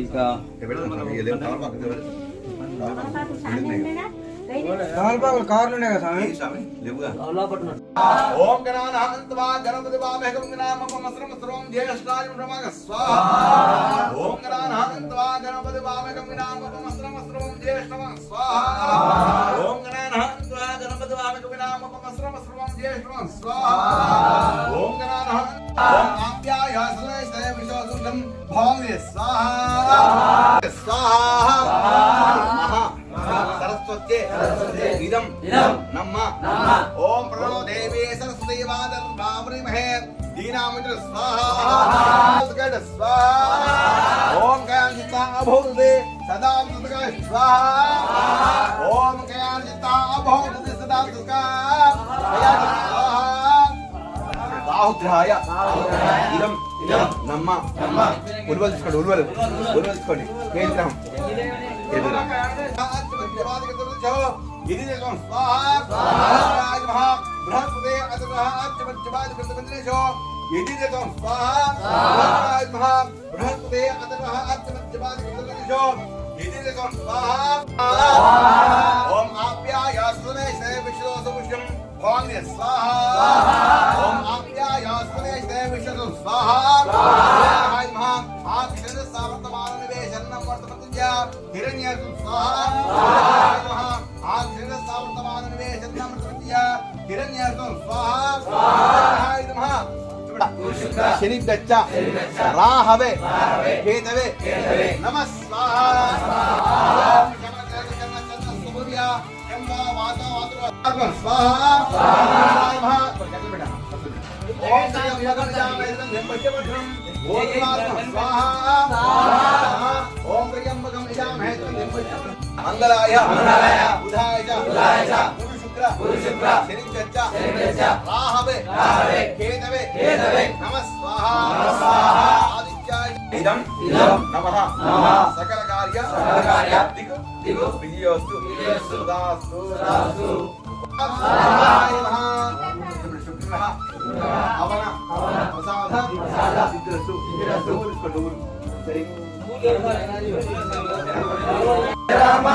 ఇంకా కార్లు ఉన్నాయి కదా స్వామి? లేవుగా ఓం గణాన ఆనందవా గణపతి వామేకం గణామపం అస్రం సర్వం జ్యేష్ఠాయ బ్రహ్మగ స్వాహా ఓం గణాన ఆనందవా గణపతి వామేకం గణామపం అస్రం సర్వం జ్యేష్ఠమ స్వాహా ఓం గణాన ఆప్యాయ సలే ఇదం. నమ్మ. ఓం ప్రణో దేవీ సరస్వతి బాబ్రిమహే దీనాముద్ర స్వాహ. స్వాహ. ఓం అభూతే సదా స్వాహ. ఆహుగ్రహాయ ఇదం నమ్మ. ఉలువలు తీసుకోండి ఉలువలు. ఉలువలు తీసుకోండి. నేత్రం ఇది బృహస్పతి ఇది బృహస్పతి ఓం ఆప్యాయ విశ్వాస పుష్యం स्वाहा ओम आप శని గచ్చ రాహవే కేతవే నమ స్వాహ. స్వాహ స్వాహ मंगलाय बुधाय गुरु शुक्र गुरु शुक्र शनि चर्चा राहवे राहवे केतवे केतवे नमः स्वाहा नमः स्वाहा आदित्याय इदं इदं नमः नमः सकल कार्य सकल कार्य दिगु दिगु विजयोस्तु विजयोस्तु दास्तु दास्तु रामा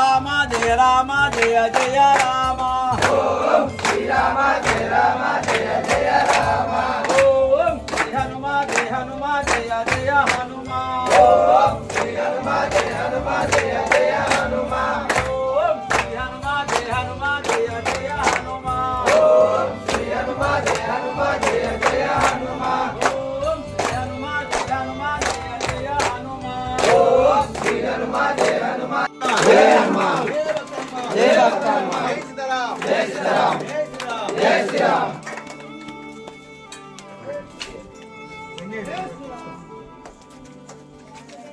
శ్రీరామ జయ రామ జయ జయ రామ. ఓం జయ రామ రామ జయ రామ జయ జయ రామ. ఓం శ్రీ హనుమ జయ హనుమ జయ జయ Hanuma. Om